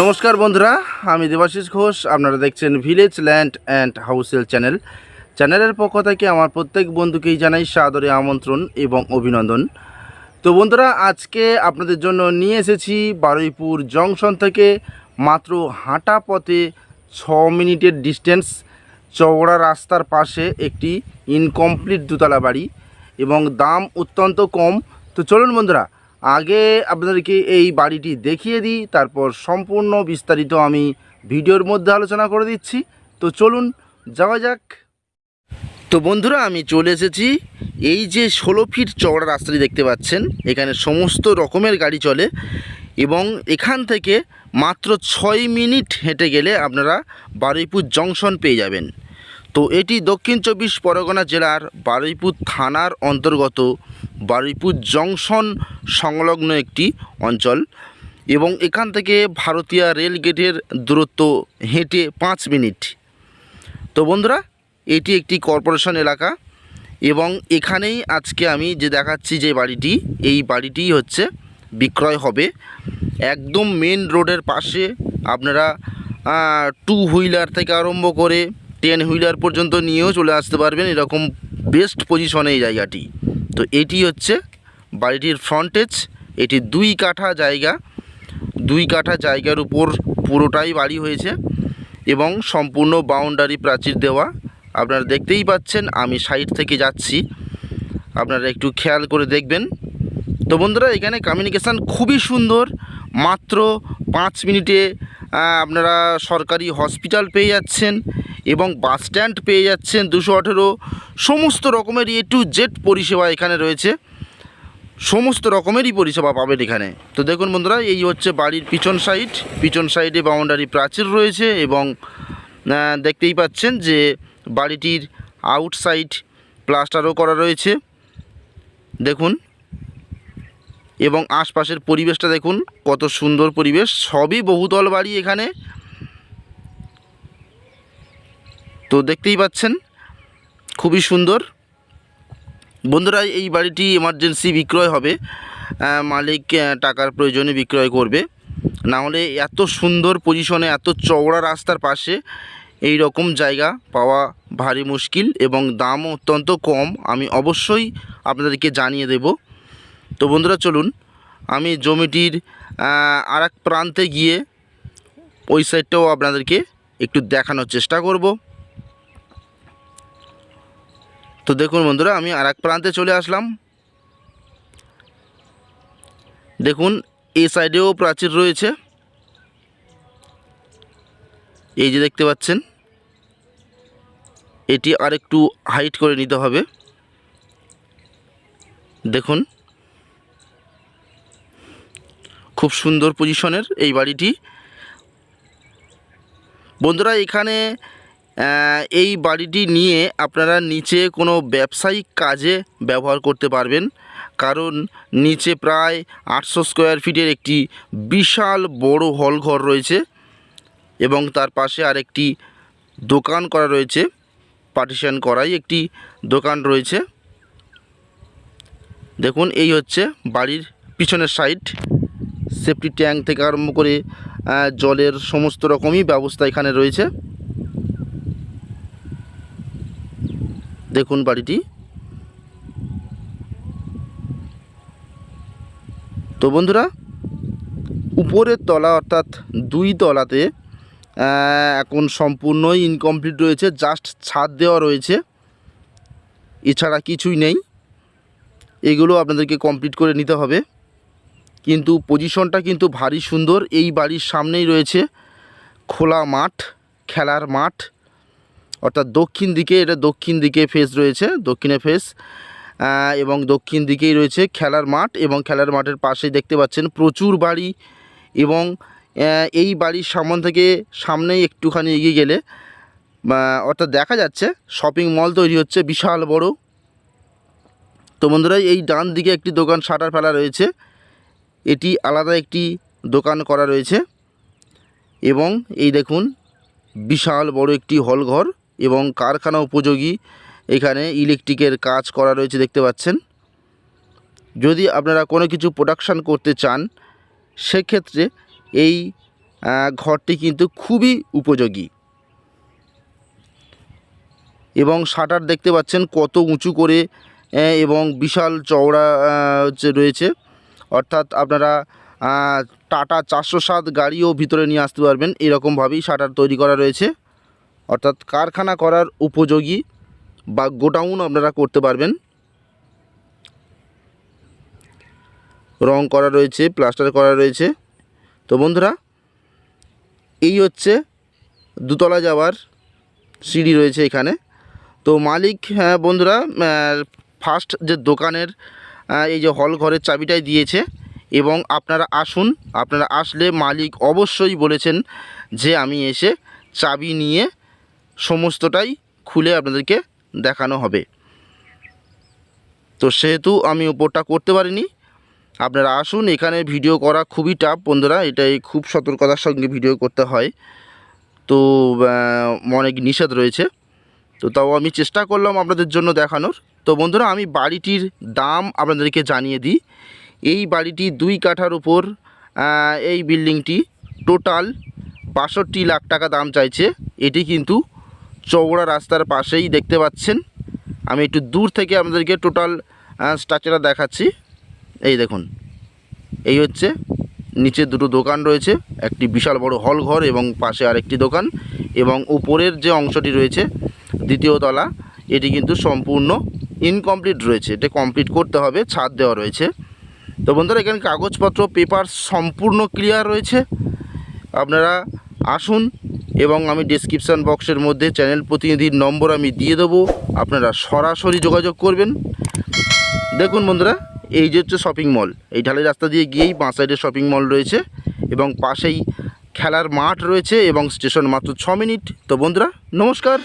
নমস্কার বন্ধুরা, আমি দেবাশিস ঘোষ, আপনারা দেখছেন ভিলেজ ল্যান্ড অ্যান্ড হাউসেল চ্যানেল চ্যানেলের পক্ষ থেকে আমার প্রত্যেক বন্ধুকেই জানাই সাদরে আমন্ত্রণ এবং অভিনন্দন। তো বন্ধুরা, আজকে আপনাদের জন্য নিয়ে এসেছি বারুইপুর জংশন থেকে মাত্র হাঁটা পথে ছ মিনিটের ডিস্টেন্স চওড়া রাস্তার পাশে একটি ইনকমপ্লিট দুতলা বাড়ি এবং দাম অত্যন্ত কম। তো চলুন বন্ধুরা আগে আপনাদেরকে এই বাড়িটি দেখিয়ে দিই, তারপর সম্পূর্ণ বিস্তারিত আমি ভিডিওর মধ্যে আলোচনা করে দিচ্ছি। তো চলুন, যাওয়া যাক। তো বন্ধুরা, আমি চলে এসেছি। এই যে ষোলো ফিট চওড়া রাস্তাটি দেখতে পাচ্ছেন, এখানে সমস্ত রকমের গাড়ি চলে এবং এখান থেকে মাত্র ছয় মিনিট হেঁটে গেলে আপনারা বারুইপুর জংশন পেয়ে যাবেন। তো এটি দক্ষিণ চব্বিশ পরগনা জেলার বারুইপুর থানার অন্তর্গত বারুইপুর জংশন সংলগ্ন একটি অঞ্চল এবং এখান থেকে ভারতীয় রেল গেটের দূরত্ব হেঁটে পাঁচ মিনিট। তো বন্ধুরা, এটি একটি কর্পোরেশন এলাকা এবং এখানেই আজকে আমি যে দেখাচ্ছি যে বাড়িটি, এই বাড়িটি হচ্ছে বিক্রয় হবে। একদম মেন রোডের পাশে আপনারা টু হুইলার থেকে আরম্ভ করে টেন হুইলার পর্যন্ত নিয়েও চলে আসতে পারবেন এরকম বেস্ট পজিশনে এই জায়গাটি। তো এটি হচ্ছে বাড়িটির ফ্রন্টেজ এটি দুই কাঠা জায়গা। দুই কাঠা জায়গার উপর পুরোটাই বাড়ি হয়েছে এবং সম্পূর্ণ বাউন্ডারি প্রাচীর দেওয়া। আপনারা দেখতেই পাচ্ছেন, আমি সাইড থেকে যাচ্ছি। আপনারা একটু খেয়াল করে দেখবেন। তো বন্ধুরা, এখানে কমিউনিকেশান খুবই সুন্দর। মাত্র পাঁচ মিনিটে আপনারা সরকারি হসপিটাল পেয়ে যাচ্ছেন। এবং বাস স্ট্যান্ড পেয়ে যাচ্ছেন দুশো আঠেরো। সমস্ত রকমের এ টু জেড পরিষেবা এখানে রয়েছে। সমস্ত রকমেরই পরিষেবা পাবেন এখানে। তো দেখুন বন্ধুরা, এই হচ্ছে বাড়ির পিছন সাইড পিছন সাইডে বাউন্ডারি প্রাচীর রয়েছে এবং দেখতেই পাচ্ছেন যে বাড়িটির আউটসাইড প্লাস্টারও করা রয়েছে। দেখুন। এবং আশপাশের পরিবেশটা দেখুন, কত সুন্দর পরিবেশ। সবই বহুতল বাড়ি এখানে। তো দেখতেই পাচ্ছেন, খুবই সুন্দর। বন্ধুরা, এই বাড়িটি এমার্জেন্সি বিক্রয় হবে। মালিক টাকার প্রয়োজনে বিক্রয় করবে। না হলে এত সুন্দর পজিশনে এত চওড়া রাস্তার পাশে এই রকম জায়গা পাওয়া ভারী মুশকিল এবং দামও অত্যন্ত কম। আমি অবশ্যই আপনাদেরকে জানিয়ে দেব। তো বন্ধুরা, চলুন। আমি জমিটির আর প্রান্তে গিয়ে ওই সাইডটাও আপনাদেরকে একটু দেখানোর চেষ্টা করব। তো দেখুন বন্ধুরা, আমি আর প্রান্তে চলে আসলাম। দেখুন, এই সাইডেও প্রাচীর রয়েছে। এই যে দেখতে পাচ্ছেন, এটি আরেকটু হাইট করে নিতে হবে। দেখুন, খুব সুন্দর পজিশনের এই বাড়িটি। বন্ধুরা, এখানে এই বাড়িটি নিয়ে আপনারা নিচে কোনো ব্যবসায়িক কাজে ব্যবহার করতে পারবেন। কারণ নিচে প্রায় আটশো স্কোয়ার ফিটের একটি বিশাল বড় হল ঘর রয়েছে এবং তার পাশে আরেকটি দোকান করা রয়েছে পার্টিশন করাই একটি দোকান রয়েছে। দেখুন, এই হচ্ছে বাড়ির পিছনের সাইড সেফটি ট্যাঙ্ক থেকে আরম্ভ করে জলের সমস্ত রকমই ব্যবস্থা এখানে রয়েছে। দেখুন বাড়িটি। তো বন্ধুরা, উপরের তলা অর্থাৎ দুই তলাতে এখন সম্পূর্ণই ইনকমপ্লিট রয়েছে জাস্ট ছাদ দেওয়া রয়েছে। এছাড়া কিছুই নেই। এগুলো আপনাদেরকে কমপ্লিট করে নিতে হবে। কিন্তু পজিশনটা কিন্তু ভারী সুন্দর। এই বাড়ির সামনেই রয়েছে খোলা মাঠ, খেলার মাঠ। অর্থাৎ দক্ষিণ দিকে, এটা দক্ষিণ দিকে ফেস রয়েছে, দক্ষিণে ফেস এবং দক্ষিণ দিকেই রয়েছে খেলার মাঠ এবং খেলার মাঠের পাশেই দেখতে পাচ্ছেন প্রচুর বাড়ি এবং এই বাড়ির সামন থেকে সামনেই একটুখানি এগিয়ে গেলে অর্থাৎ দেখা যাচ্ছে শপিং মল তৈরি হচ্ছে, বিশাল বড়। তো বন্ধুরা, এই ডান দিকে একটি দোকান শাটার ফেলা রয়েছে, এটি আলাদা একটি দোকান করা রয়েছে এবং এই দেখুন বিশাল বড় একটি হল ঘর এবং কারখানা উপযোগী। এখানে ইলেকট্রিকের কাজ করা রয়েছে দেখতে পাচ্ছেন। যদি আপনারা কোনো কিছু প্রোডাকশান করতে চান, সেক্ষেত্রে এই ঘরটি কিন্তু খুবই উপযোগী। এবং শাটার দেখতে পাচ্ছেন কত উঁচু করে এবং বিশাল চওড়া হচ্ছে রয়েছে। অর্থাৎ আপনারা টাটা চারশো সাত গাড়িও ভিতরে নিয়ে আসতে পারবেন। এরকমভাবেই শাটার তৈরি করা রয়েছে। অর্থাৎ কারখানা করার উপযোগী বা গোডাউন আপনারা করতে পারবেন। রং করা রয়েছে প্লাস্টার করা রয়েছে। তো বন্ধুরা এই হচ্ছে দুতলা যাওয়ার সিঁড়ি রয়েছে এখানে। তো মালিক হ্যাঁ, বন্ধুরা ফার্স্ট যে দোকানের এই যে হল ঘরের চাবিটাই দিয়েছে এবং আপনারা আসুন আপনারা আসলে মালিক অবশ্যই বলেছেন যে আমি এসে চাবি নিয়ে সমস্তটাই খুলে আপনাদেরকে দেখানো হবে। তো সেহেতু আমি ওপরটা করতে পারিনি। আপনারা আসুন, এখানে ভিডিও করা খুবই টাফ বন্ধুরা, এটাই খুব সতর্কতার সঙ্গে ভিডিও করতে হয়। তো অনেক নিষেধ রয়েছে। তো তাও আমি চেষ্টা করলাম আপনাদের জন্য দেখানোর। তো বন্ধুরা, আমি বাড়িটির দাম আপনাদেরকে জানিয়ে দিই। এই বাড়িটি দুই কাঠার উপর এই বিল্ডিংটি টোটাল বাষট্টি লাখ টাকা দাম চাইছে। এটি কিন্তু চৌড়া রাস্তার পাশেই দেখতে পাচ্ছেন। আমি একটু দূর থেকে আপনাদেরকে টোটাল স্ট্রাকচারটা দেখাচ্ছি। এই দেখুন, এই হচ্ছে নিচে দুটো দোকান রয়েছে, একটি বিশাল বড় হল ঘর এবং পাশে আরেকটি দোকান এবং উপরের যে অংশটি রয়েছে, দ্বিতীয় তলা, এটি কিন্তু সম্পূর্ণ ইনকমপ্লিট রয়েছে। এটা কমপ্লিট করতে হবে, ছাদ দেওয়া রয়েছে। তো বন্ধুরা, এখানে কাগজপত্র পেপার সম্পূর্ণ ক্লিয়ার রয়েছে। আপনারা আসুন এবং আমি ডিসক্রিপশান বক্সের মধ্যে চ্যানেল প্রতিনিধির নম্বর আমি দিয়ে দেবো। আপনারা সরাসরি যোগাযোগ করবেন। দেখুন বন্ধুরা, এই যে হচ্ছে শপিং মল এই ঢালাই রাস্তা দিয়ে গিয়েই বাঁ সাইডে শপিং মল রয়েছে এবং পাশেই খেলার মাঠ রয়েছে এবং স্টেশন মাত্র ছ মিনিট। তো বন্ধুরা, নমস্কার।